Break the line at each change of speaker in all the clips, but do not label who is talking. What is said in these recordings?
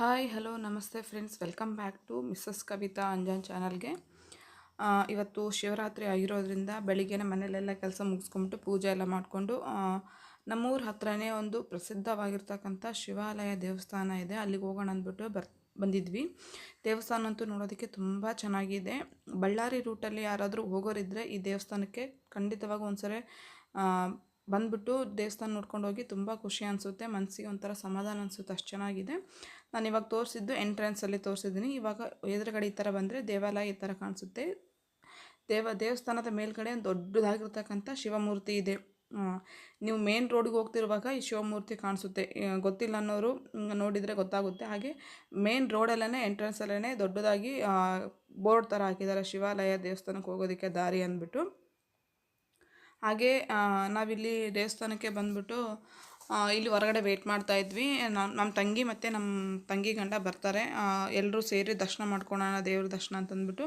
Hi hello ನಮಸ್ತೆ friends welcome back to Mrs Kavitha Anjan ಚಾನಲ್ಗೆ ಇವತ್ತು ಶಿವರಾತ್ರಿ ಆಗಿರೋದ್ರಿಂದ ಬೆಳಿಗ್ಗೆನೇ ಮನೇಲೆಲ್ಲ ಕೆಲಸ ಮುಗಿಸ್ಕೊಂಬಿಟ್ಟು ಪೂಜೆ ಎಲ್ಲ ಮಾಡಿಕೊಂಡು ನಮ್ಮೂರ ಹತ್ರನೇ ಒಂದು ಪ್ರಸಿದ್ಧವಾಗಿರ್ತಕ್ಕಂಥ ಶಿವಾಲಯ ದೇವಸ್ಥಾನ ಇದೆ. ಅಲ್ಲಿಗೆ ಹೋಗೋಣ ಅಂದ್ಬಿಟ್ಟು ಬರ್, ಬಂದಿದ್ವಿ. ದೇವಸ್ಥಾನ ಅಂತೂ ನೋಡೋದಕ್ಕೆ ತುಂಬ ಚೆನ್ನಾಗಿದೆ. ಬಳ್ಳಾರಿ ರೂಟಲ್ಲಿ ಯಾರಾದರೂ ಹೋಗೋರಿದ್ದರೆ ಈ ದೇವಸ್ಥಾನಕ್ಕೆ ಖಂಡಿತವಾಗಿ ಒಂದ್ಸರಿ ಬಂದ್ಬಿಟ್ಟು ದೇವಸ್ಥಾನ ನೋಡ್ಕೊಂಡು ಹೋಗಿ ತುಂಬ ಖುಷಿ ಅನಿಸುತ್ತೆ ಮನಸ್ಸಿಗೆ ಒಂಥರ ಸಮಾಧಾನ ಅನಿಸುತ್ತೆ, ಅಷ್ಟು ಚೆನ್ನಾಗಿದೆ. ನಾನು ಇವಾಗ ತೋರಿಸಿದ್ದು ಎಂಟ್ರೆನ್ಸಲ್ಲಿ ತೋರಿಸಿದ್ದೀನಿ. ಇವಾಗ ಎದುರುಗಡೆ ಈ ಥರ ಬಂದರೆ ದೇವಾಲಯ ಈ ಥರ ಕಾಣಿಸುತ್ತೆ. ದೇವ, ದೇವಸ್ಥಾನದ ಮೇಲ್ಗಡೆ ದೊಡ್ಡದಾಗಿರ್ತಕ್ಕಂಥ ಶಿವಮೂರ್ತಿ ಇದೆ. ನೀವು ಮೇನ್ ರೋಡ್ಗೆ ಹೋಗ್ತಿರುವಾಗ ಈ ಶಿವಮೂರ್ತಿ ಕಾಣಿಸುತ್ತೆ. ಗೊತ್ತಿಲ್ಲ ಅನ್ನೋರು ನೋಡಿದರೆ ಗೊತ್ತಾಗುತ್ತೆ. ಹಾಗೆ ಮೇನ್ ರೋಡಲ್ಲೇ ಎಂಟ್ರೆನ್ಸಲ್ಲೇ ದೊಡ್ಡದಾಗಿ ಬೋರ್ಡ್ ಥರ ಹಾಕಿದ್ದಾರೆ. ಶಿವಾಲಯ ದೇವಸ್ಥಾನಕ್ಕೆ ಹೋಗೋದಕ್ಕೆ ದಾರಿ ಅಂದ್ಬಿಟ್ಟು. ಹಾಗೆ ನಾವಿಲ್ಲಿ ದೇವಸ್ಥಾನಕ್ಕೆ ಬಂದ್ಬಿಟ್ಟು ಇಲ್ಲಿ ಹೊರಗಡೆ ವೆಯ್ಟ್ ಮಾಡ್ತಾ ಇದ್ವಿ. ನಮ್ಮ ನಮ್ಮ ತಂಗಿ ಮತ್ತು ನಮ್ಮ ತಂಗಿ ಗಂಡ ಬರ್ತಾರೆ. ಎಲ್ಲರೂ ಸೇರಿ ದರ್ಶನ ಮಾಡ್ಕೊಳೋಣ, ದೇವ್ರ ದರ್ಶನ ಅಂತಂದ್ಬಿಟ್ಟು.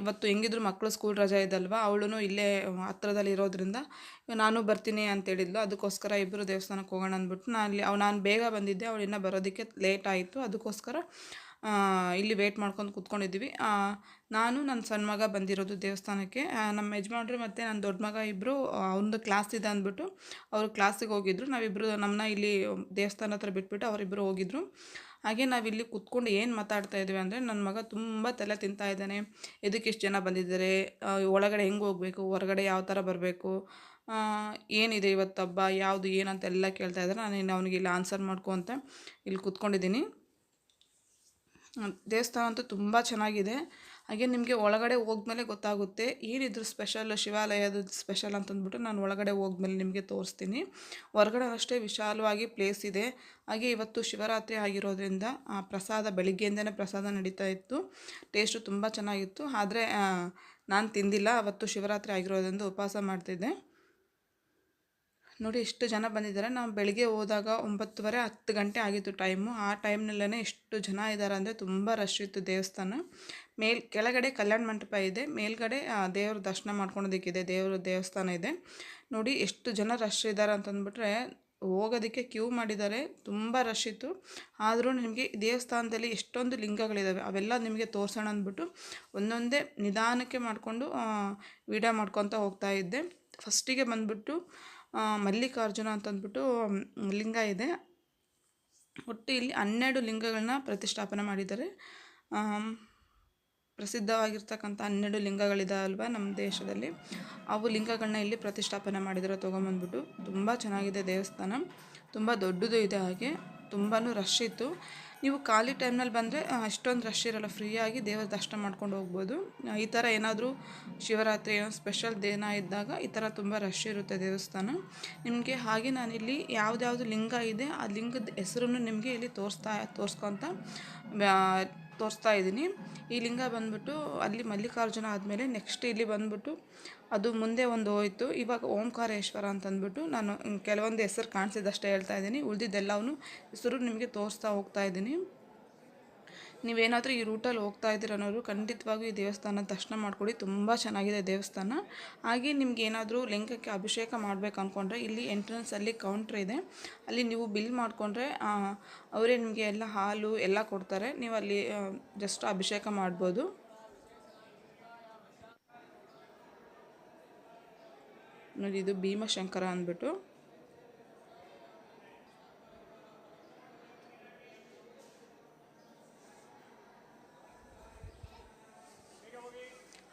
ಇವತ್ತು ಹೆಂಗಿದ್ರು ಮಕ್ಕಳು ಸ್ಕೂಲ್ ರಜೆ ಇದಲ್ವ ಅವಳು ಇಲ್ಲೇ ಹತ್ರದಲ್ಲಿ ಇರೋದ್ರಿಂದ ನಾನು ಬರ್ತೀನಿ ಅಂತೇಳಿದ್ಲು ಅದಕ್ಕೋಸ್ಕರ ಇಬ್ಬರು ದೇವಸ್ಥಾನಕ್ಕೆ ಹೋಗೋಣ ಅಂದ್ಬಿಟ್ಟು ನಾನು ಅಲ್ಲಿ ನಾನು ಬೇಗ ಬಂದಿದ್ದೆ, ಅವಳು ಇನ್ನೂ ಬರೋದಕ್ಕೆ ಲೇಟ್ ಆಯಿತು. ಅದಕ್ಕೋಸ್ಕರ ಇಲ್ಲಿ ವೇಟ್ ಮಾಡ್ಕೊಂಡು ಕೂತ್ಕೊಂಡಿದ್ದೀವಿ. ನಾನು ನನ್ನ ಸಣ್ಣ ಮಗ ಬಂದಿರೋದು ದೇವಸ್ಥಾನಕ್ಕೆ. ನಮ್ಮ ಯಜಮಾನ್ರು ಮತ್ತು ನನ್ನ ದೊಡ್ಡ ಮಗ ಇಬ್ಬರು ಅವನದು ಕ್ಲಾಸ್ ಇದೆ ಅಂದ್ಬಿಟ್ಟು ಅವರು ಕ್ಲಾಸಿಗೆ ಹೋಗಿದ್ರು. ನಾವಿಬ್ಬರು ನಮ್ಮನ್ನ ಇಲ್ಲಿ ದೇವಸ್ಥಾನ ಹತ್ರ ಬಿಟ್ಬಿಟ್ಟು ಅವರಿಬ್ಬರು ಹೋಗಿದ್ರು. ಹಾಗೆ ನಾವು ಇಲ್ಲಿ ಕೂತ್ಕೊಂಡು ಏನು ಮಾತಾಡ್ತಾ ಇದ್ದೀವಿ ಅಂದರೆ ನನ್ನ ಮಗ ತುಂಬ ತಲೆ ತಿಂತಾ ಇದ್ದಾನೆ. ಇದಕ್ಕೆ ಇಷ್ಟು ಜನ ಬಂದಿದ್ದಾರೆ? ಒಳಗಡೆ ಹೆಂಗೆ ಹೋಗಬೇಕು? ಹೊರಗಡೆ ಯಾವ ಥರ ಬರಬೇಕು? ಏನಿದೆ ಇವತ್ತು ಹಬ್ಬ ಯಾವುದು ಏನಂತೆಲ್ಲ ಕೇಳ್ತಾ ಇದ್ದಾರೆ. ನಾನು ಅವನಿಗೆ ಇಲ್ಲಿ ಆನ್ಸರ್ ಮಾಡ್ಕೊ ಅಂತ ಇಲ್ಲಿ ಕುತ್ಕೊಂಡಿದ್ದೀನಿ. ದೇವಸ್ಥಾನ ಅಂತೂ ತುಂಬ ಚೆನ್ನಾಗಿದೆ. ಹಾಗೆ ನಿಮಗೆ ಒಳಗಡೆ ಹೋದ್ಮೇಲೆ ಗೊತ್ತಾಗುತ್ತೆ, ಏನಿದ್ರು ಸ್ಪೆಷಲ್ ಶಿವಾಲಯದ ಸ್ಪೆಷಲ್ ಅಂತಂದ್ಬಿಟ್ಟು ನಾನು ಒಳಗಡೆ ಹೋದ್ಮೇಲೆ ನಿಮಗೆ ತೋರಿಸ್ತೀನಿ. ಹೊರಗಡೆ ಅಷ್ಟೇ ವಿಶಾಲವಾಗಿ ಪ್ಲೇಸ್ ಇದೆ. ಹಾಗೆ ಇವತ್ತು ಶಿವರಾತ್ರಿ ಆಗಿರೋದ್ರಿಂದ, ಆ ಪ್ರಸಾದ, ಬೆಳಿಗ್ಗೆಯಿಂದನೇ ಪ್ರಸಾದ ನಡೀತಾ ಇತ್ತು. ಟೇಸ್ಟು ತುಂಬ ಚೆನ್ನಾಗಿತ್ತು. ಆದರೆ ನಾನು ತಿಂದಿಲ್ಲ. ಅವತ್ತು ಶಿವರಾತ್ರಿ ಆಗಿರೋದ್ರಿಂದ ಉಪವಾಸ ಮಾಡ್ತಿದ್ದೆ. ನೋಡಿ ಎಷ್ಟು ಜನ ಬಂದಿದ್ದಾರೆ. ನಾವು ಬೆಳಿಗ್ಗೆ ಹೋದಾಗ ಒಂಬತ್ತುವರೆ ಹತ್ತು ಗಂಟೆ ಆಗಿತ್ತು ಟೈಮು ಆ ಟೈಮ್ನಲ್ಲೇ ಎಷ್ಟು ಜನ ಇದ್ದಾರೆ ಅಂದರೆ ತುಂಬ ರಶ್ ಇತ್ತು ದೇವಸ್ಥಾನ. ಮೇಲ್, ಕೆಳಗಡೆ ಕಲ್ಯಾಣ ಮಂಟಪ ಇದೆ. ಮೇಲ್ಗಡೆ ದೇವ್ರ ದರ್ಶನ ಮಾಡ್ಕೊಳೋದಕ್ಕಿದೆ. ದೇವ್ರ ದೇವಸ್ಥಾನ ಇದೆ. ನೋಡಿ ಎಷ್ಟು ಜನ ರಶ್ ಇದ್ದಾರೆ ಅಂತಂದ್ಬಿಟ್ರೆ ಹೋಗೋದಕ್ಕೆ ಕ್ಯೂ ಮಾಡಿದ್ದಾರೆ. ತುಂಬ ರಶ್ ಇತ್ತು. ಆದರೂ ನಿಮಗೆ ದೇವಸ್ಥಾನದಲ್ಲಿ ಎಷ್ಟೊಂದು ಲಿಂಗಗಳಿದ್ದಾವೆ ಅವೆಲ್ಲ ನಿಮಗೆ ತೋರಿಸೋಣ ಅಂದ್ಬಿಟ್ಟು ಒಂದೊಂದೇ ನಿಧಾನಕ್ಕೆ ಮಾಡಿಕೊಂಡು ವಿಡಿಯೋ ಮಾಡ್ಕೊತ ಹೋಗ್ತಾ ಇದ್ದೆ. ಫಸ್ಟಿಗೆ ಬಂದ್ಬಿಟ್ಟು ಮಲ್ಲಿಕಾರ್ಜುನ ಅಂತಂದ್ಬಿಟ್ಟು ಲಿಂಗ ಇದೆ. ಒಟ್ಟು ಇಲ್ಲಿ ಹನ್ನೆರಡು ಲಿಂಗಗಳನ್ನ ಪ್ರತಿಷ್ಠಾಪನೆ ಮಾಡಿದ್ದಾರೆ. ಪ್ರಸಿದ್ಧವಾಗಿರ್ತಕ್ಕಂಥ ಹನ್ನೆರಡು ಲಿಂಗಗಳಿದಾವಲ್ವ ನಮ್ಮ ದೇಶದಲ್ಲಿ. ಅವು ಲಿಂಗಗಳನ್ನ ಇಲ್ಲಿ ಪ್ರತಿಷ್ಠಾಪನೆ ಮಾಡಿದ್ದಾರೆ ತೊಗೊಂಬಂದ್ಬಿಟ್ಟು. ತುಂಬ ಚೆನ್ನಾಗಿದೆ ದೇವಸ್ಥಾನ. ತುಂಬ ದೊಡ್ಡದು ಇದೆ ಹಾಗೆ. ತುಂಬಾ ರಶ್ ಇತ್ತು. ನೀವು ಖಾಲಿ ಟೈಮ್ನಲ್ಲಿ ಬಂದರೆ ಅಷ್ಟೊಂದು ರಶ್ ಇರಲ್ಲ. ಫ್ರೀಯಾಗಿ ದೇವರ ದರ್ಶನ ಮಾಡ್ಕೊಂಡು ಹೋಗ್ಬೋದು. ಈ ಥರ ಏನಾದರೂ ಶಿವರಾತ್ರಿ, ಏನೋ ಸ್ಪೆಷಲ್ ದಿನ ಇದ್ದಾಗ ಈ ಥರ ತುಂಬ ರಶ್ ಇರುತ್ತೆ ದೇವಸ್ಥಾನ. ನಿಮಗೆ ಹಾಗೆ ನಾನಿಲ್ಲಿ ಯಾವುದ್ಯಾವುದು ಲಿಂಗ ಇದೆ, ಆ ಲಿಂಗದ ಹೆಸರನ್ನು ನಿಮಗೆ ಇಲ್ಲಿ ತೋರಿಸ್ತಾ ತೋರಿಸ್ಕೊತ ತೋರಿಸ್ತಾ ಇದ್ದೀನಿ. ಈ ಲಿಂಗ ಬಂದ್ಬಿಟ್ಟು ಅಲ್ಲಿ ಮಲ್ಲಿಕಾರ್ಜುನ ಆದಮೇಲೆ ನೆಕ್ಸ್ಟ್ ಇಲ್ಲಿ ಬಂದ್ಬಿಟ್ಟು ಅದು ಮುಂದೆ ಒಂದು ಹೋಯಿತು. ಇವಾಗ ಓಂಕಾರೇಶ್ವರ ಅಂತಂದ್ಬಿಟ್ಟು ನಾನು ಕೆಲವೊಂದು ಹೆಸರು ಕಾಣಿಸಿದಷ್ಟೇ ಹೇಳ್ತಾ ಇದ್ದೀನಿ. ಉಳಿದಿದ್ದೆಲ್ಲವೂ ಹೆಸರು ನಿಮಗೆ ತೋರಿಸ್ತಾ ಹೋಗ್ತಾ ಇದ್ದೀನಿ. ನೀವೇನಾದರೂ ಈ ರೂಟಲ್ಲಿ ಹೋಗ್ತಾ ಇದ್ದೀರ ಅನ್ನೋರು ಖಂಡಿತವಾಗೂ ಈ ದೇವಸ್ಥಾನ ದರ್ಶನ ಮಾಡಿಕೊಡಿ ತುಂಬ ಚೆನ್ನಾಗಿದೆ ದೇವಸ್ಥಾನ. ಹಾಗೆ ನಿಮ್ಗೆ ಏನಾದರೂ ಲಿಂಗಕ್ಕೆ ಅಭಿಷೇಕ ಮಾಡಬೇಕು ಅಂದ್ಕೊಂಡ್ರೆ ಇಲ್ಲಿ ಎಂಟ್ರೆನ್ಸಲ್ಲಿ ಕೌಂಟ್ರ್ ಇದೆ. ಅಲ್ಲಿ ನೀವು ಬಿಲ್ ಮಾಡಿಕೊಂಡ್ರೆ ಅವರೇ ನಿಮಗೆ ಎಲ್ಲ ಹಾಲು ಎಲ್ಲ ಕೊಡ್ತಾರೆ. ನೀವು ಅಲ್ಲಿ ಜಸ್ಟ್ ಅಭಿಷೇಕ ಮಾಡ್ಬೋದು. ನೋಡಿ, ಇದು ಭೀಮಶಂಕರ ಅಂದ್ಬಿಟ್ಟು.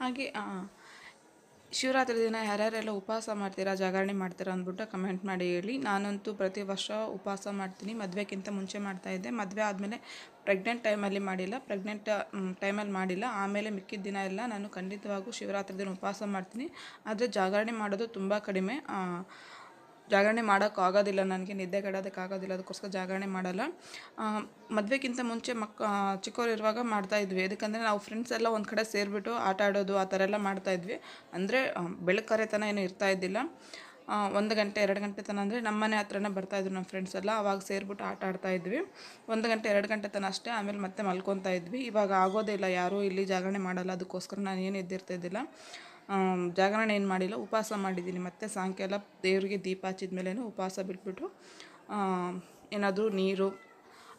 ಹಾಗೆ ಶಿವರಾತ್ರಿ ದಿನ ಯಾರ್ಯಾರೆಲ್ಲ ಉಪವಾಸ ಮಾಡ್ತೀರಾ, ಜಾಗರಣೆ ಮಾಡ್ತೀರಾ ಅಂದ್ಬಿಟ್ಟು ಕಮೆಂಟ್ ಮಾಡಿ ಹೇಳಿ. ನಾನಂತೂ ಪ್ರತಿ ವರ್ಷ ಉಪವಾಸ ಮಾಡ್ತೀನಿ. ಮದುವೆಗಿಂತ ಮುಂಚೆ ಮಾಡ್ತಾಯಿದ್ದೆ ಮದುವೆ ಆದಮೇಲೆ ಪ್ರೆಗ್ನೆಂಟ್ ಟೈಮಲ್ಲಿ ಮಾಡಿಲ್ಲ. ಪ್ರೆಗ್ನೆಂಟ್ ಟೈಮಲ್ಲಿ ಮಾಡಿಲ್ಲ. ಆಮೇಲೆ ಮಿಕ್ಕಿದ ದಿನ ಎಲ್ಲ ನಾನು ಖಂಡಿತವಾಗೂ ಶಿವರಾತ್ರಿ ದಿನ ಉಪವಾಸ ಮಾಡ್ತೀನಿ. ಆದರೆ ಜಾಗರಣೆ ಮಾಡೋದು ತುಂಬ ಕಡಿಮೆ. ಜಾಗರಣೆ ಮಾಡೋಕ್ಕಾಗೋದಿಲ್ಲ ನನಗೆ ನಿದ್ದೆ ಕೆಡೋದಕ್ಕಾಗೋದಿಲ್ಲ ಅದಕ್ಕೋಸ್ಕರ ಜಾಗರಣೆ ಮಾಡಲ್ಲ. ಮದುವೆಗಿಂತ ಮುಂಚೆ ಮಕ್ಕ ಚಿಕ್ಕವರಿರುವಾಗ ಮಾಡ್ತಾಯಿದ್ವಿ ಯಾಕಂದರೆ ನಾವು ಫ್ರೆಂಡ್ಸ್ ಎಲ್ಲ ಒಂದು ಕಡೆ ಸೇರಿಬಿಟ್ಟು ಆಟ ಆಡೋದು, ಆ ಥರ ಎಲ್ಲ ಮಾಡ್ತಾಯಿದ್ವಿ ಅಂದರೆ ಬೆಳಕರೆತನ ಏನು ಇರ್ತಾ ಇದ್ದಿಲ್ಲ. ಒಂದು ಗಂಟೆ, ಎರಡು ಗಂಟೆ ತನ ಅಂದರೆ ನಮ್ಮ ಮನೆ ಹತ್ರನೇ ಬರ್ತಾಯಿದ್ರು ನಮ್ಮ ಫ್ರೆಂಡ್ಸ್ ಎಲ್ಲ. ಅವಾಗ ಸೇರಿಬಿಟ್ಟು ಆಟ ಆಡ್ತಾಯಿದ್ವಿ ಒಂದು ಗಂಟೆ, ಎರಡು ಗಂಟೆ ತನಕ ಅಷ್ಟೇ ಆಮೇಲೆ ಮತ್ತೆ ಮಲ್ಕೊತಾ ಇದ್ವಿ. ಇವಾಗ ಆಗೋದೇ ಇಲ್ಲ, ಯಾರೂ ಇಲ್ಲಿ ಜಾಗರಣೆ ಮಾಡಲ್ಲ, ಅದಕ್ಕೋಸ್ಕರ ನಾನು ಏನು ಎದ್ದಿರ್ತಿದ್ದಿಲ್ಲ ಜಾಗರಣೆ ಏನು ಮಾಡಿಲ್ಲ, ಉಪವಾಸ ಮಾಡಿದ್ದೀನಿ. ಮತ್ತು ಸಾಯಂಕಾಲ ದೇವರಿಗೆ ದೀಪ ಹಚ್ಚಿದ ಮೇಲೇ ಉಪವಾಸ ಬಿಟ್ಬಿಟ್ಟು ಏನಾದರೂ ನೀರು,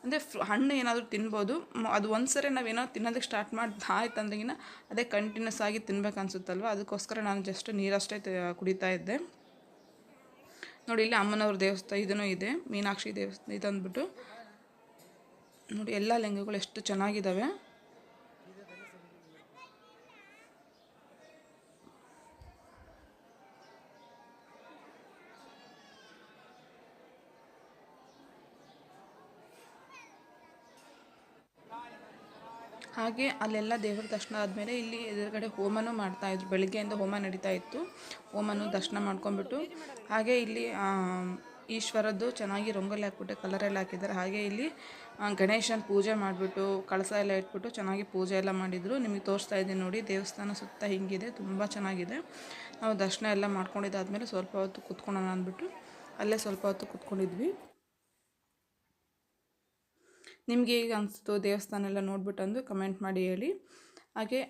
ಅಂದರೆ ಹಣ್ಣು ಏನಾದರೂ ತಿನ್ಬೋದು. ಅದು ಒಂದು ಸರಿ ನಾವೇನೋ ತಿನ್ನೋದಕ್ಕೆ ಸ್ಟಾರ್ಟ್ ಮಾಡಿ ಆಯ್ತು ಅಂದಾಗಿನ ಅದೇ ಕಂಟಿನ್ಯೂಸ್ ಆಗಿ ತಿನ್ಬೇಕು ಅನಿಸುತ್ತಲ್ವ ಅದಕ್ಕೋಸ್ಕರ ನಾನು ಜಸ್ಟ್ ನೀರಷ್ಟೇ ಕುಡಿತಾ ಇದ್ದೆ. ನೋಡಿ, ಇಲ್ಲಿ ಅಮ್ಮನವ್ರ ದೇವಸ್ಥಾನ ಇದೂ ಇದೆ, ಮೀನಾಕ್ಷಿ ದೇವಸ್ಥಾನ ಇದಂದ್ಬಿಟ್ಟು ನೋಡಿ, ಎಲ್ಲ ಲೆಂಗಗಳು ಎಷ್ಟು ಚೆನ್ನಾಗಿದ್ದಾವೆ ಹಾಗೆ ಅಲ್ಲೆಲ್ಲ ದೇವರ ದರ್ಶನ ಆದಮೇಲೆ ಇಲ್ಲಿ ಎದುರುಗಡೆ ಹೋಮನೂ ಮಾಡ್ತಾಯಿದ್ರು ಬೆಳಗ್ಗೆಯಿಂದ ಹೋಮ ನಡೀತಾ ಇತ್ತು. ಹೋಮನು ದರ್ಶನ ಮಾಡ್ಕೊಂಬಿಟ್ಟು ಹಾಗೆ ಇಲ್ಲಿ ಈಶ್ವರದ್ದು ಚೆನ್ನಾಗಿ ರಂಗೋಲಿ ಹಾಕ್ಬಿಟ್ಟು ಕಲರ್ ಎಲ್ಲ ಹಾಕಿದ್ದಾರೆ. ಹಾಗೆ ಇಲ್ಲಿ ಗಣೇಶನ ಪೂಜೆ ಮಾಡಿಬಿಟ್ಟು ಕಳಸ ಎಲ್ಲ ಇಟ್ಬಿಟ್ಟು ಚೆನ್ನಾಗಿ ಪೂಜೆ ಎಲ್ಲ ಮಾಡಿದರು. ನಿಮಗೆ ತೋರಿಸ್ತಾ ಇದ್ದೀನಿ ನೋಡಿ, ದೇವಸ್ಥಾನ ಸುತ್ತ ಹಿಂಗಿದೆ, ತುಂಬ ಚೆನ್ನಾಗಿದೆ. ನಾವು ದರ್ಶನ ಎಲ್ಲ ಮಾಡ್ಕೊಂಡಿದ್ದಾದಮೇಲೆ ಸ್ವಲ್ಪ ಹೊತ್ತು ಕೂತ್ಕೊಳ್ಳೋಣ ಅಂದ್ಬಿಟ್ಟು ಅಲ್ಲೇ ಸ್ವಲ್ಪ ಹೊತ್ತು ಕೂತ್ಕೊಂಡಿದ್ವಿ. ನಿಮಗೆ ಹೇಗೆ ಅನಿಸ್ತು ದೇವಸ್ಥಾನ ಎಲ್ಲ ನೋಡ್ಬಿಟ್ಟು ಅಂದು ಕಮೆಂಟ್ ಮಾಡಿ ಹೇಳಿ. ಹಾಗೆ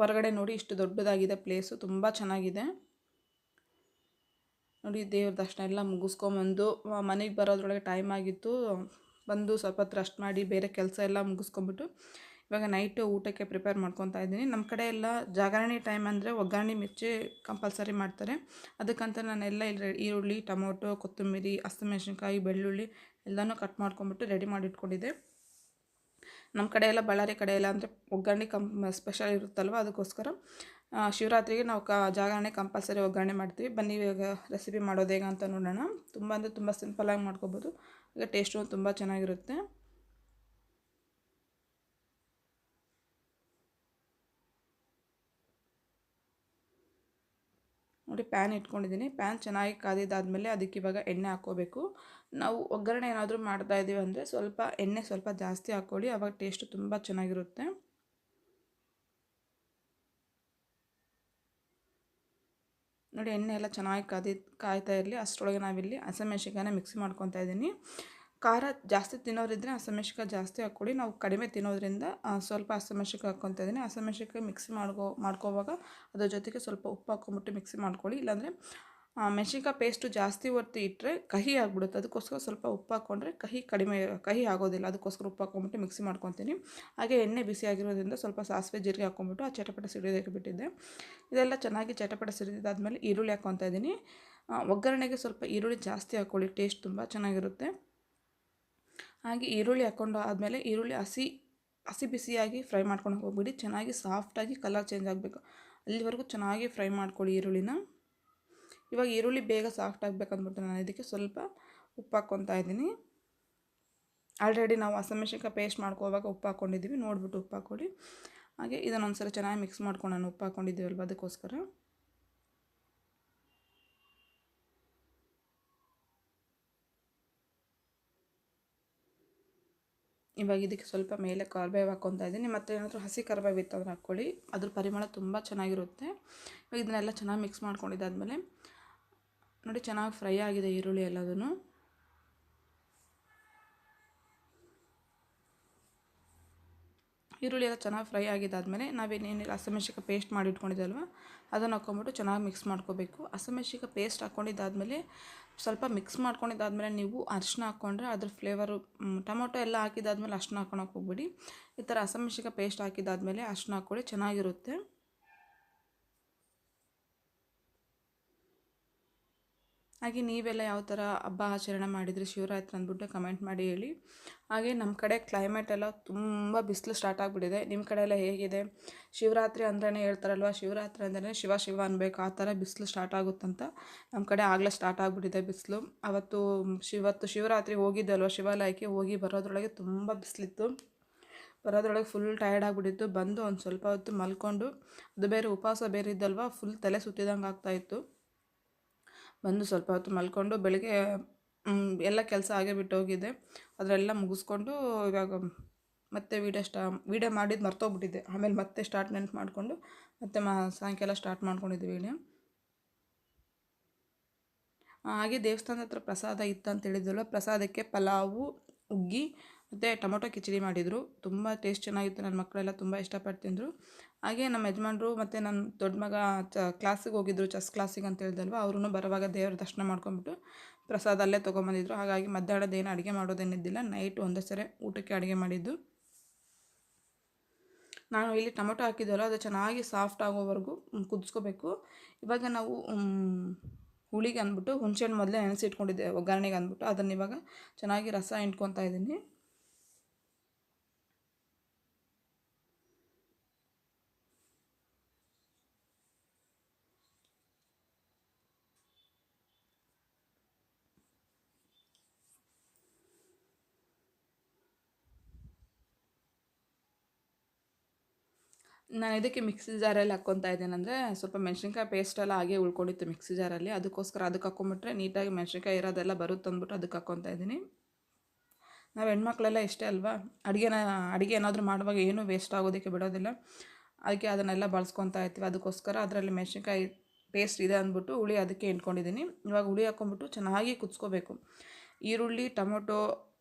ಹೊರಗಡೆ ನೋಡಿ ಇಷ್ಟು ದೊಡ್ಡದಾಗಿದೆ ಪ್ಲೇಸು ತುಂಬ ಚೆನ್ನಾಗಿದೆ. ನೋಡಿ, ದೇವ್ರ ದರ್ಶನ ಎಲ್ಲ ಮುಗಿಸ್ಕೊಂಬಂದು ಮನೆಗೆ ಬರೋದ್ರೊಳಗೆ ಟೈಮ್ ಆಗಿತ್ತು. ಬಂದು ಸ್ವಲ್ಪ ಹೊತ್ತು ರೆಸ್ಟ್ ಮಾಡಿ, ಬೇರೆ ಕೆಲಸ ಎಲ್ಲ ಮುಗಿಸ್ಕೊಂಬಿಟ್ಟು ಇವಾಗ ನೈಟು ಊಟಕ್ಕೆ ಪ್ರಿಪೇರ್ ಮಾಡ್ಕೊತಾ ಇದ್ದೀನಿ. ನಮ್ಮ ಕಡೆ ಎಲ್ಲ ಜಾಗರಣೆ ಟೈಮ್ ಅಂದರೆ ಒಗ್ಗರಣೆ ಮಿರ್ಚಿ ಕಂಪಲ್ಸರಿ ಮಾಡ್ತಾರೆ. ಅದಕ್ಕಂತ ನಾನೆಲ್ಲ ಇಲ್ಲಿ ಈರುಳ್ಳಿ, ಟೊಮೊಟೊ, ಕೊತ್ತಂಬರಿ, ಹಸಿಮೆಣ್ಸಿನ್ಕಾಯಿ, ಬೆಳ್ಳುಳ್ಳಿ ಎಲ್ಲನೂ ಕಟ್ ಮಾಡ್ಕೊಂಬಿಟ್ಟು ರೆಡಿ ಮಾಡಿ ಇಟ್ಕೊಂಡಿದ್ದೆ. ನಮ್ಮ ಕಡೆ ಎಲ್ಲ ಬಳ್ಳಾರಿ ಕಡೆ ಎಲ್ಲ ಅಂದರೆ ಒಗ್ಗರಣೆ ಕಂ ಸ್ಪೆಷಲ್ ಇರುತ್ತಲ್ವ ಅದಕ್ಕೋಸ್ಕರ. ಶಿವರಾತ್ರಿಗೆ ನಾವು ಕ ಜಾಗರಣೆ ಕಂಪಲ್ಸರಿ ಒಗ್ಗರಣೆ ಮಾಡ್ತೀವಿ. ಬನ್ನಿ ಇವಾಗ ರೆಸಿಪಿ ಮಾಡೋದು ಹೇಗೆ ಅಂತ ನೋಡೋಣ. ತುಂಬ ಅಂದರೆ ತುಂಬ ಸಿಂಪಲಾಗಿ ಮಾಡ್ಕೋಬೋದು. ಈಗ ಟೇಸ್ಟು ತುಂಬ ಚೆನ್ನಾಗಿರುತ್ತೆ. ನೋಡಿ ಪ್ಯಾನ್ ಇಟ್ಕೊಂಡಿದ್ದೀನಿ. ಪ್ಯಾನ್ ಚೆನ್ನಾಗಿ ಕಾದಿದ್ದಾದಮೇಲೆ ಅದಕ್ಕೆ ಇವಾಗ ಎಣ್ಣೆ ಹಾಕ್ಕೋಬೇಕು. ನಾವು ಒಗ್ಗರಣೆ ಏನಾದರೂ ಮಾಡ್ತಾ ಇದ್ದೀವಿ ಅಂದರೆ ಸ್ವಲ್ಪ ಎಣ್ಣೆ ಸ್ವಲ್ಪ ಜಾಸ್ತಿ ಹಾಕ್ಕೊಳ್ಳಿ. ಅವಾಗ ಟೇಸ್ಟ್ ತುಂಬ ಚೆನ್ನಾಗಿರುತ್ತೆ. ನೋಡಿ ಎಣ್ಣೆ ಎಲ್ಲ ಚೆನ್ನಾಗಿ ಕಾದಿ ಕಾಯ್ತಾ ಇರಲಿ. ಅಷ್ಟರೊಳಗೆ ನಾವಿಲ್ಲಿ ಹಸಿಮೆಣ್ಸಿನ್ಕಾಯನ್ನ ಮಿಕ್ಸಿ ಮಾಡ್ಕೊತಾ ಇದ್ದೀನಿ ಖಾರ ಜಾಸ್ತಿ ತಿನ್ನೋರಿದ್ರೆ ಹಸಿಮೆಣ್ಸಿಕಾಯಿ ಜಾಸ್ತಿ ಹಾಕ್ಕೊಡಿ. ನಾವು ಕಡಿಮೆ ತಿನ್ನೋದ್ರಿಂದ ಸ್ವಲ್ಪ ಹಸಿಮೆಣ್ಸಿಕಾಯಿ ಹಾಕ್ಕೊತಾ ಇದ್ದೀನಿ ಹಸಿಮೆಣ್ಸಿಕಾಯಿ ಮಿಕ್ಸಿ ಮಾಡ್ಕೋ, ಮಾಡ್ಕೋವಾಗ ಅದ್ರ ಜೊತೆಗೆ ಸ್ವಲ್ಪ ಉಪ್ಪು ಹಾಕ್ಕೊಂಬಿಟ್ಟು ಮಿಕ್ಸಿ ಮಾಡ್ಕೊಳ್ಳಿ ಇಲ್ಲಾಂದರೆ ಮೆಣಸಿನ್ಕಾಯಿ ಪೇಸ್ಟು ಜಾಸ್ತಿ ಹೊತ್ತು ಇಟ್ಟರೆ ಕಹಿ ಆಗಿಬಿಡುತ್ತೆ. ಅದಕ್ಕೋಸ್ಕರ ಸ್ವಲ್ಪ ಉಪ್ಪು ಹಾಕ್ಕೊಂಡ್ರೆ ಕಹಿ ಕಡಿಮೆ, ಕಹಿ ಆಗೋದಿಲ್ಲ. ಅದಕ್ಕೋಸ್ಕರ ಉಪ್ಪು ಹಾಕ್ಕೊಂಬಿಟ್ಟು ಮಿಕ್ಸಿ ಮಾಡ್ಕೊತೀನಿ. ಹಾಗೆ ಎಣ್ಣೆ ಬಿಸಿ ಆಗಿರೋದ್ರಿಂದ ಸ್ವಲ್ಪ ಸಾಸಿವೆ, ಜೀರಿಗೆ ಹಾಕ್ಕೊಂಬಿಟ್ಟು ಆ ಚಟಪಟ ಸಿಡಿಯೋದಕ್ಕೆ ಬಿಟ್ಟಿದ್ದೆ. ಇದೆಲ್ಲ ಚೆನ್ನಾಗಿ ಚಟಪಟ ಸಿಡಿದಾದ್ಮೇಲೆ ಈರುಳ್ಳಿ ಹಾಕ್ಕೊತಾ ಇದ್ದೀನಿ ಒಗ್ಗರಣೆಗೆ ಸ್ವಲ್ಪ ಈರುಳ್ಳಿ ಜಾಸ್ತಿ ಹಾಕ್ಕೊಳ್ಳಿ. ಟೇಸ್ಟ್ ತುಂಬ ಚೆನ್ನಾಗಿರುತ್ತೆ. ಹಾಗೆ ಈರುಳ್ಳಿ ಹಾಕ್ಕೊಂಡು ಆದಮೇಲೆ ಈರುಳ್ಳಿ ಹಸಿ ಹಸಿ ಬಿಸಿಯಾಗಿ ಫ್ರೈ ಮಾಡ್ಕೊಂಡು ಹೋಗ್ಬಿಡಿ. ಚೆನ್ನಾಗಿ ಸಾಫ್ಟಾಗಿ ಕಲರ್ ಚೇಂಜ್ ಆಗಬೇಕು. ಅಲ್ಲಿವರೆಗೂ ಚೆನ್ನಾಗಿ ಫ್ರೈ ಮಾಡ್ಕೊಳ್ಳಿ ಈರುಳ್ಳಿನ. ಇವಾಗ ಈರುಳ್ಳಿ ಬೇಗ ಸಾಫ್ಟ್ ಆಗಬೇಕಂದ್ಬಿಟ್ಟು ನಾನು. ಇದಕ್ಕೆ ಸ್ವಲ್ಪ ಉಪ್ಪು ಹಾಕ್ಕೊತಾ ಇದ್ದೀನಿ. ಆಲ್ರೆಡಿ ನಾವು ಹಸಿಮೆಣ್ಸಿನ್ಕಾಯಿ ಪೇಸ್ಟ್ ಮಾಡ್ಕೋವಾಗ ಉಪ್ಪು ಹಾಕ್ಕೊಂಡಿದ್ದೀವಿ. ನೋಡಿಬಿಟ್ಟು ಉಪ್ಪು ಹಾಕ್ಕೊಳ್ಳಿ. ಹಾಗೆ ಇದನ್ನೊಂದು ಸಲ ಚೆನ್ನಾಗಿ ಮಿಕ್ಸ್ ಮಾಡ್ಕೊಂಡು ನಾನು ಉಪ್ಪು ಹಾಕ್ಕೊಂಡಿದ್ದೀವಲ್ವ ಅದಕ್ಕೋಸ್ಕರ. ಇವಾಗ ಇದಕ್ಕೆ ಸ್ವಲ್ಪ ಮೇಲೆ ಕರ್ಬೇವು ಹಾಕ್ಕೊತಾ ಇದ್ದೀನಿ. ಮತ್ತು ಏನಾದರೂ ಹಸಿ ಕರಿಬೇವು ಇತ್ತಂದ್ರೆ ಹಾಕ್ಕೊಳ್ಳಿ. ಅದ್ರ ಪರಿಮಳ ತುಂಬ ಚೆನ್ನಾಗಿರುತ್ತೆ. ಇವಾಗ ಇದನ್ನೆಲ್ಲ ಚೆನ್ನಾಗಿ ಮಿಕ್ಸ್ ಮಾಡ್ಕೊಂಡಿದ್ದಾದಮೇಲೆ ನೋಡಿ ಚೆನ್ನಾಗಿ ಫ್ರೈ ಆಗಿದೆ ಈರುಳ್ಳಿ ಎಲ್ಲದೂ ಈರುಳ್ಳಿ ಎಲ್ಲ ಚೆನ್ನಾಗಿ ಫ್ರೈ ಆಗಿದ್ದಾದಮೇಲೆ ನಾವೇನೇನಿಲ್ಲ ಹಸಮೆಶಿಕ ಪೇಸ್ಟ್ ಮಾಡಿ ಇಟ್ಕೊಂಡಿದ್ದಲ್ವ, ಅದನ್ನು ಹಾಕ್ಕೊಂಬಿಟ್ಟು ಚೆನ್ನಾಗಿ ಮಿಕ್ಸ್ ಮಾಡ್ಕೋಬೇಕು. ಹಸಿಮೆಣ್ಸಿನ್ಕಾಯಿ ಪೇಸ್ಟ್ ಹಾಕ್ಕೊಂಡಿದ್ದಾದ್ಮೇಲೆ ಸ್ವಲ್ಪ ಮಿಕ್ಸ್ ಮಾಡ್ಕೊಂಡಿದ್ದಾದಮೇಲೆ ನೀವು ಅರಿಶಿನ ಹಾಕ್ಕೊಂಡ್ರೆ ಅದ್ರ ಫ್ಲೇವರು ಟೊಮೊಟೊ ಎಲ್ಲ ಹಾಕಿದಾದ್ಮೇಲೆ ಅರಿಶಿನ ಹಾಕ್ಕೊಳಕ್ಕೆ ಹೋಗ್ಬಿಡಿ. ಈ ಥರ ಹಸಿಮೆಣ್ಸಿನ್ಕಾಯಿ ಪೇಸ್ಟ್ ಹಾಕಿದಾದ್ಮೇಲೆ ಅರ್ಶಿನ ಹಾಕ್ಕೊಳ್ಳಿ, ಚೆನ್ನಾಗಿರುತ್ತೆ. ಹಾಗೆ ನೀವೆಲ್ಲ ಯಾವ ಥರ ಹಬ್ಬ ಆಚರಣೆ ಮಾಡಿದರೆ? ಶಿವರಾತ್ರಿ ಅಂದ್ಬಿಟ್ಟು ಕಮೆಂಟ್ ಮಾಡಿ ಹೇಳಿ. ಹಾಗೆ ನಮ್ಮ ಕಡೆ ಕ್ಲೈಮೇಟ್ ಎಲ್ಲ ತುಂಬ ಬಿಸಿಲು ಸ್ಟಾರ್ಟ್ ಆಗಿಬಿಟ್ಟಿದೆ. ನಿಮ್ಮ ಕಡೆ ಎಲ್ಲ ಹೇಗಿದೆ? ಶಿವರಾತ್ರಿ ಅಂದ್ರೇ ಹೇಳ್ತಾರಲ್ವ? ಶಿವರಾತ್ರಿ ಅಂದ್ರೆ ಶಿವ ಶಿವ ಅನ್ಬೇಕು. ಆ ಥರ ಬಿಸಿಲು ಸ್ಟಾರ್ಟ್ ಆಗುತ್ತಂತ ನಮ್ಮ ಕಡೆ ಆಗಲೇ ಸ್ಟಾರ್ಟ್ ಆಗಿಬಿಟ್ಟಿದೆ ಬಿಸಿಲು. ಅವತ್ತು ಶಿವತ್ತು ಶಿವರಾತ್ರಿ ಹೋಗಿದ್ದಲ್ವ? ಶಿವಾಲಯಕ್ಕೆ ಹೋಗಿ ಬರೋದ್ರೊಳಗೆ ತುಂಬ ಬಿಸಿಲಿತ್ತು. ಬರೋದ್ರೊಳಗೆ ಫುಲ್ ಟಯರ್ಡ್ ಆಗಿಬಿಟ್ಟಿತ್ತು. ಬಂದು ಒಂದು ಸ್ವಲ್ಪ ಹೊತ್ತು ಮಲ್ಕೊಂಡು, ಅದು ಬೇರೆ ಉಪವಾಸ ಬೇರೆ ಇದ್ದಲ್ವ? ಫುಲ್ ತಲೆ ಸುತ್ತಿದಂಗೆ ಆಗ್ತಾಯಿತ್ತು ಬಂದು ಸ್ವಲ್ಪ ಹೊತ್ತು ಮಲ್ಕೊಂಡು ಬೆಳಗ್ಗೆ ಎಲ್ಲ ಕೆಲಸ ಆಗೇ ಬಿಟ್ಟು ಹೋಗಿದ್ದೆ. ಅದರೆಲ್ಲ ಮುಗಿಸ್ಕೊಂಡು ಇವಾಗ ಮತ್ತೆ ವೀಡಿಯೋ ಸ್ಟಾ, ವೀಡಿಯೋ ಮಾಡಿದ್ದು ಮರ್ತೋಗ್ಬಿಟ್ಟಿದ್ದೆ. ಆಮೇಲೆ ಮತ್ತೆ ಸ್ಟಾರ್ಟ್ ನೆನ್ಪು ಮಾಡಿಕೊಂಡು ಮತ್ತೆ ಮಾ, ಸಾಯಂಕಾಲ ಸ್ಟಾರ್ಟ್ ಮಾಡ್ಕೊಂಡಿದ್ದೆ ವೀಡಿಯೋ. ಹಾಗೆ ದೇವಸ್ಥಾನದ ಹತ್ರ ಪ್ರಸಾದ ಇತ್ತು ಅಂತ ಹೇಳಿದ್ವಲ್ಲ ಪ್ರಸಾದಕ್ಕೆ ಪಲಾವು, ಉಗ್ಗಿ ಮತ್ತು ಟೊಮೊಟೊ ಕಿಚಡಿ ಮಾಡಿದರು. ತುಂಬ ಟೇಸ್ಟ್ ಚೆನ್ನಾಗಿತ್ತು. ನನ್ನ ಮಕ್ಕಳೆಲ್ಲ ತುಂಬ ಇಷ್ಟಪಟ್ಟು ತಿಂದರು. ಹಾಗೆ ನಮ್ಮ ಯಜಮಾನ್ರು ಮತ್ತು ನನ್ನ ದೊಡ್ಡ ಮಗ ಚ ಕ್ಲಾಸಿಗೆ ಹೋಗಿದ್ರು ಚೆಸ್ ಕ್ಲಾಸಿಗೆ ಅಂತ ಹೇಳ್ದಲ್ವ ಅವ್ರೂ ಬರುವಾಗ ದೇವ್ರ ದರ್ಶನ ಮಾಡ್ಕೊಂಬಿಟ್ಟು ಪ್ರಸಾದ ಅಲ್ಲೇ ತೊಗೊಂಬಂದಿದ್ರು. ಹಾಗಾಗಿ ಮಧ್ಯಾಹ್ನದ ಏನು ಅಡುಗೆ ಮಾಡೋದೇನಿದ್ದಿಲ್ಲ. ನೈಟ್ ಒಂದೇ ಸರಿ ಊಟಕ್ಕೆ ಅಡುಗೆ ಮಾಡಿದ್ದು. ನಾನು ಇಲ್ಲಿ ಟೊಮೊಟೊ ಹಾಕಿದ್ವಲ್ಲ, ಅದು ಚೆನ್ನಾಗಿ ಸಾಫ್ಟ್ ಆಗೋವರೆಗೂ ಕುದಿಸ್ಕೋಬೇಕು. ಇವಾಗ ನಾವು ಹುಳಿಗೆ ಅಂದ್ಬಿಟ್ಟು ಹುಣಸೆಹಣ್ಣು ಮೊದಲೇ ನೆನೆಸಿಟ್ಕೊಂಡಿದ್ದೆ, ಒಗ್ಗರಣೆಗೆ ಅಂದ್ಬಿಟ್ಟು. ಅದನ್ನು ಇವಾಗ ಚೆನ್ನಾಗಿ ರಸ ಇಟ್ಕೊತಾ ಇದ್ದೀನಿ. ನಾನು ಇದಕ್ಕೆ ಮಿಕ್ಸಿ ಜಾರಲ್ಲಿ ಹಾಕ್ಕೊತಾ ಇದ್ದೇನೆಂದರೆ ಸ್ವಲ್ಪ ಮೆಣಸಿನ್ಕಾಯಿ ಪೇಸ್ಟೆಲ್ಲ ಹಾಗೆ ಉಳ್ಕೊಂಡಿತ್ತು ಮಿಕ್ಸಿ ಜಾರಲ್ಲಿ. ಅದಕ್ಕೋಸ್ಕರ ಅದಕ್ಕೆ ಹಾಕ್ಕೊಂಬಿಟ್ರೆ ನೀಟಾಗಿ ಮೆಣಸಿನ್ಕಾಯಿ ಇರೋದೆಲ್ಲ ಬರುತ್ತೆ ಅಂದ್ಬಿಟ್ಟು ಅದಕ್ಕೆ ಹಾಕ್ಕೊತಾ ಇದ್ದೀನಿ. ನಾವು ಹೆಣ್ಮಕ್ಳೆಲ್ಲ ಇಷ್ಟೇ ಅಲ್ವಾ? ಅಡುಗೆನ, ಅಡುಗೆ ಏನಾದರೂ ಮಾಡುವಾಗ ಏನೂ ವೇಸ್ಟ್ ಆಗೋದಕ್ಕೆ ಬಿಡೋದಿಲ್ಲ. ಅದಕ್ಕೆ ಅದನ್ನೆಲ್ಲ ಬಳಸ್ಕೊತಾ ಇರ್ತೀವಿ. ಅದಕ್ಕೋಸ್ಕರ ಅದರಲ್ಲಿ ಮೆಣಸಿನ್ಕಾಯಿ ಪೇಸ್ಟ್ ಇದೆ ಅಂದ್ಬಿಟ್ಟು ಹುಳಿ ಅದಕ್ಕೆ ಇಟ್ಕೊಂಡಿದ್ದೀನಿ ಇವಾಗ ಹುಳಿ ಹಾಕ್ಕೊಂಬಿಟ್ಟು ಚೆನ್ನಾಗಿ ಕುದಿಸ್ಕೋಬೇಕು. ಈರುಳ್ಳಿ, ಟೊಮೊಟೊ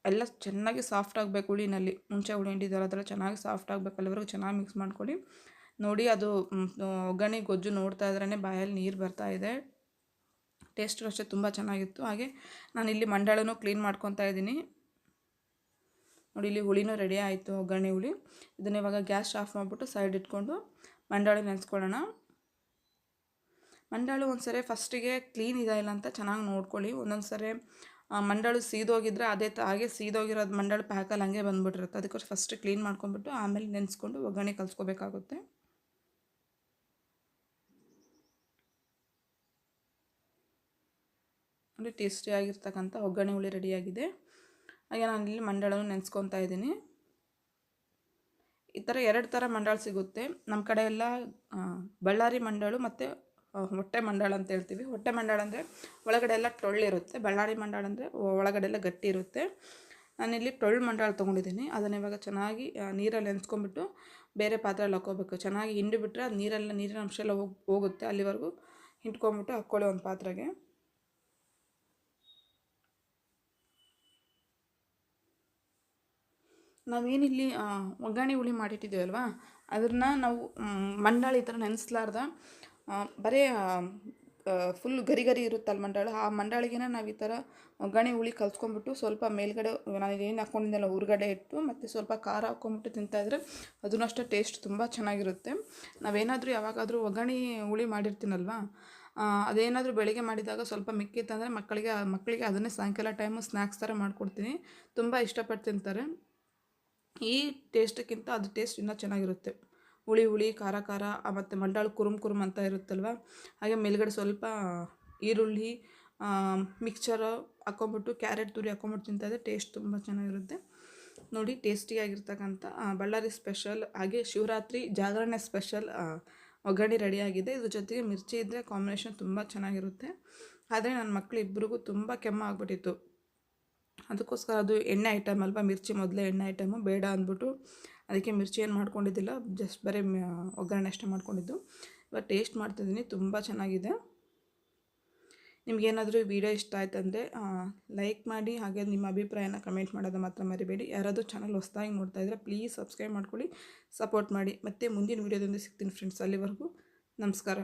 ಎಲ್ಲ ಚೆನ್ನಾಗಿ ಸಾಫ್ಟ್ ಆಗಬೇಕು ಹುಳಿನಲ್ಲಿ. ಮುಂಚೆ ಹುಳಿ ಹಿಂಡಿದ್ದಾರೆ ಅದೆಲ್ಲ ಚೆನ್ನಾಗಿ ಸಾಫ್ಟ್ ಆಗಬೇಕು. ಅಲ್ಲಿವರೆಗೂ ಚೆನ್ನಾಗಿ ಮಿಕ್ಸ್ ಮಾಡ್ಕೊಳ್ಳಿ. ನೋಡಿ ಅದು ಒಗ್ಗರಣೆ ಗೊಜ್ಜು ನೋಡ್ತಾ ಇದ್ರೇ ಬಾಯಲ್ಲಿ ನೀರು ಬರ್ತಾ ಇದೆ. ಟೇಸ್ಟು ಅಷ್ಟೇ ತುಂಬ ಚೆನ್ನಾಗಿತ್ತು. ಹಾಗೆ ನಾನು ಇಲ್ಲಿ ಮಂಡಳನೂ ಕ್ಲೀನ್ ಮಾಡ್ಕೊತಾ ಇದ್ದೀನಿ. ನೋಡಿ ಇಲ್ಲಿ ಹುಳಿನೂ ರೆಡಿ ಆಯಿತು, ಒಗ್ಗರಣೆ ಹುಳಿ. ಇದನ್ನ ಇವಾಗ ಗ್ಯಾಸ್ ಆಫ್ ಮಾಡಿಬಿಟ್ಟು ಸೈಡ್ ಇಟ್ಕೊಂಡು ಮಂಡಾಳು ನೆನೆಸ್ಕೊಳ್ಳೋಣ. ಮಂಡಾಳು ಒಂದು ಸರಿ ಫಸ್ಟಿಗೆ ಕ್ಲೀನ್ ಇಲ್ಲ ಅಂತ ಚೆನ್ನಾಗಿ ನೋಡ್ಕೊಳ್ಳಿ. ಒಂದೊಂದು ಸರಿ ಮಂಡಾಳು ಸೀದೋಗಿದ್ರೆ ಅದೇ ಹಾಗೆ ಸೀದೋಗಿರೋದು ಮಂಡಳು ಪ್ಯಾಕಲ್ಲಿ ಹಂಗೆ ಬಂದುಬಿಟ್ಟಿರುತ್ತೆ. ಅದಕ್ಕೋಸ್ಕರ ಫಸ್ಟ್ ಕ್ಲೀನ್ ಮಾಡ್ಕೊಂಬಿಟ್ಟು ಆಮೇಲೆ ನೆನೆಸ್ಕೊಂಡು ಒಗ್ಗರಣೆ ಕಲಿಸ್ಕೋಬೇಕಾಗುತ್ತೆ. ಅಂದರೆ ಟೇಸ್ಟಿಯಾಗಿರ್ತಕ್ಕಂಥ ಒಗ್ಗರಣೆ ಹುಳಿ ರೆಡಿಯಾಗಿದೆ ಹಾಗೆ ನಾನು ಇಲ್ಲಿ ಮಂಡಳನ್ನು ನೆನೆಸ್ಕೊತಾ ಇದ್ದೀನಿ. ಈ ಥರ ಎರಡು ಥರ ಮಂಡಾಳು ಸಿಗುತ್ತೆ. ನಮ್ಮ ಕಡೆ ಎಲ್ಲ ಬಳ್ಳಾರಿ ಮಂಡಳು ಮತ್ತು ಹೊಟ್ಟೆ ಮಂಡಾಳ ಅಂತ ಹೇಳ್ತೀವಿ. ಹೊಟ್ಟೆ ಮಂಡಾಳ ಅಂದರೆ ಒಳಗಡೆ ಎಲ್ಲ ಟೊಳ್ಳಿರುತ್ತೆ ಬಳ್ಳಾರಿ ಮಂಡಾಳ ಅಂದರೆ ಒಳಗಡೆ ಎಲ್ಲ ಗಟ್ಟಿ ಇರುತ್ತೆ. ನಾನಿಲ್ಲಿ ಟೊಳ್ಳು ಮಂಡಾಳ ತೊಗೊಂಡಿದ್ದೀನಿ. ಅದನ್ನು ಇವಾಗ ಚೆನ್ನಾಗಿ ನೀರಲ್ಲಿ ನೆನೆಸ್ಕೊಂಬಿಟ್ಟು ಬೇರೆ ಪಾತ್ರೆಯಲ್ಲಿ ಹಾಕ್ಕೋಬೇಕು. ಚೆನ್ನಾಗಿ ಹಿಂಡಿ ಬಿಟ್ಟರೆ ಅದು ನೀರೆಲ್ಲ, ನೀರಿನ ಅಂಶ ಎಲ್ಲ ಹೋಗಿ, ಹೋಗುತ್ತೆ. ಅಲ್ಲಿವರೆಗೂ ಹಿಂಡ್ಕೊಂಬಿಟ್ಟು ಹಾಕ್ಕೊಳ್ಳಿ ಒಂದು ಪಾತ್ರೆಗೆ. ನಾವೇನಿಲ್ಲಿ ಒಗ್ಗರಣೆ ಹುಳಿ ಮಾಡಿಟ್ಟಿದ್ದೀವಲ್ವಾ? ಅದನ್ನು ನಾವು ಮಂಡಾಳ ಈ ಥರ ನೆನೆಸ್ಲಾರ್ದ ಬರೀ ಫುಲ್ ಗರಿ ಗರಿ ಇರುತ್ತಲ್ಲ ಮಂಡಾಳು. ಆ ಮಂಡಾಳಿಗೆನ ನಾವು ಈ ಥರ ಒಗ್ಗರಣೆ ಹುಳಿ ಕಲ್ಸ್ಕೊಂಬಿಟ್ಟು ಸ್ವಲ್ಪ ಮೇಲ್ಗಡೆ ನಾನು ಏನು ಹಾಕ್ಕೊಂಡಿದ್ದೆಲ್ಲ ಉರ್ಗಡೆ ಇಟ್ಟು ಮತ್ತು ಸ್ವಲ್ಪ ಖಾರ ಹಾಕ್ಕೊಂಬಿಟ್ಟು ತಿಂತಾಯಿದ್ರೆ ಅದೂ ಅಷ್ಟೇ ಟೇಸ್ಟ್ ತುಂಬ ಚೆನ್ನಾಗಿರುತ್ತೆ. ನಾವೇನಾದರೂ ಯಾವಾಗಾದರೂ ಒಗ್ಗರಣೆ ಹುಳಿ ಮಾಡಿರ್ತೀನಲ್ವಾ? ಅದೇನಾದರೂ ಬೆಳಿಗ್ಗೆ ಮಾಡಿದಾಗ ಸ್ವಲ್ಪ ಮಿಕ್ಕಿತ್ತಂದರೆ ಮಕ್ಕಳಿಗೆ ಮಕ್ಕಳಿಗೆ ಅದನ್ನೇ ಸಾಯಂಕಾಲ ಟೈಮು ಸ್ನ್ಯಾಕ್ಸ್ ಥರ ಮಾಡಿಕೊಡ್ತೀನಿ. ತುಂಬ ಇಷ್ಟಪಟ್ಟು ತಿಂತಾರೆ. ಈ ಟೇಸ್ಟ್ಗಿಂತ ಅದು ಟೇಸ್ಟ್ ಇನ್ನೂ ಚೆನ್ನಾಗಿರುತ್ತೆ. ಹುಳಿ ಹುಳಿ, ಖಾರ ಖಾರ ಮತ್ತು ಮಂಡಾಳು ಕುರುಮ್ ಕುರುಮ್ ಅಂತ ಇರುತ್ತಲ್ವ? ಹಾಗೆ ಮೇಲ್ಗಡೆ ಸ್ವಲ್ಪ ಈರುಳ್ಳಿ ಮಿಕ್ಸರ್ ಹಾಕ್ಕೊಂಬಿಟ್ಟು ಕ್ಯಾರೆಟ್ ತುರಿ ಹಾಕೊಂಬಿಟ್ಟು ತಿಂತಾಯಿದ್ರೆ ಟೇಸ್ಟ್ ತುಂಬ ಚೆನ್ನಾಗಿರುತ್ತೆ. ನೋಡಿ ಟೇಸ್ಟಿಯಾಗಿರ್ತಕ್ಕಂಥ ಬಳ್ಳಾರಿ ಸ್ಪೆಷಲ್ ಹಾಗೆ ಶಿವರಾತ್ರಿ ಜಾಗರಣೆ ಸ್ಪೆಷಲ್ ಒಗ್ಗರಣೆ ರೆಡಿಯಾಗಿದೆ ಇದ್ರ ಜೊತೆಗೆ ಮಿರ್ಚಿ ಇದ್ದರೆ ಕಾಂಬಿನೇಷನ್ ತುಂಬ ಚೆನ್ನಾಗಿರುತ್ತೆ. ಆದರೆ ನನ್ನ ಮಕ್ಕಳು ಇಬ್ಬರಿಗೂ ತುಂಬ ಕೆಮ್ಮ ಆಗಿಬಿಟ್ಟಿತ್ತು. ಅದಕ್ಕೋಸ್ಕರ ಅದು ಎಣ್ಣೆ ಐಟಮ್ ಅಲ್ವಾ? ಮಿರ್ಚಿ ಮೊದಲೇ ಎಣ್ಣೆ ಐಟಮು ಬೇಡ ಅಂದ್ಬಿಟ್ಟು ಅದಕ್ಕೆ ಮಿರ್ಚಿ ಏನು ಮಾಡ್ಕೊಂಡಿದ್ದಿಲ್ಲ ಜಸ್ಟ್ ಬರೀ ಒಗ್ಗರಣೆ ಅಷ್ಟೇ ಮಾಡ್ಕೊಂಡಿದ್ದು. ಇವಾಗ ಟೇಸ್ಟ್ ಮಾಡ್ತಿದ್ದೀನಿ, ತುಂಬ ಚೆನ್ನಾಗಿದೆ. ನಿಮಗೇನಾದರೂ ವಿಡಿಯೋ ಇಷ್ಟ ಆಯ್ತಂದರೆ ಲೈಕ್ ಮಾಡಿ, ಹಾಗೆ ನಿಮ್ಮ ಅಭಿಪ್ರಾಯನ ಕಮೆಂಟ್ ಮಾಡೋದು ಮಾತ್ರ ಮರಿಬೇಡಿ. ಯಾರಾದರೂ ಚಾನಲ್ ಹೊಸದಾಗಿ ನೋಡ್ತಾ ಇದ್ದರೆ ಪ್ಲೀಸ್ ಸಬ್ಸ್ಕ್ರೈಬ್ ಮಾಡ್ಕೊಳ್ಳಿ ಸಪೋರ್ಟ್ ಮಾಡಿ. ಮತ್ತು ಮುಂದಿನ ವೀಡಿಯೋದೊಂದು ಸಿಗ್ತೀನಿ ಫ್ರೆಂಡ್ಸ್ ಅಲ್ಲಿವರೆಗೂ. ನಮಸ್ಕಾರ.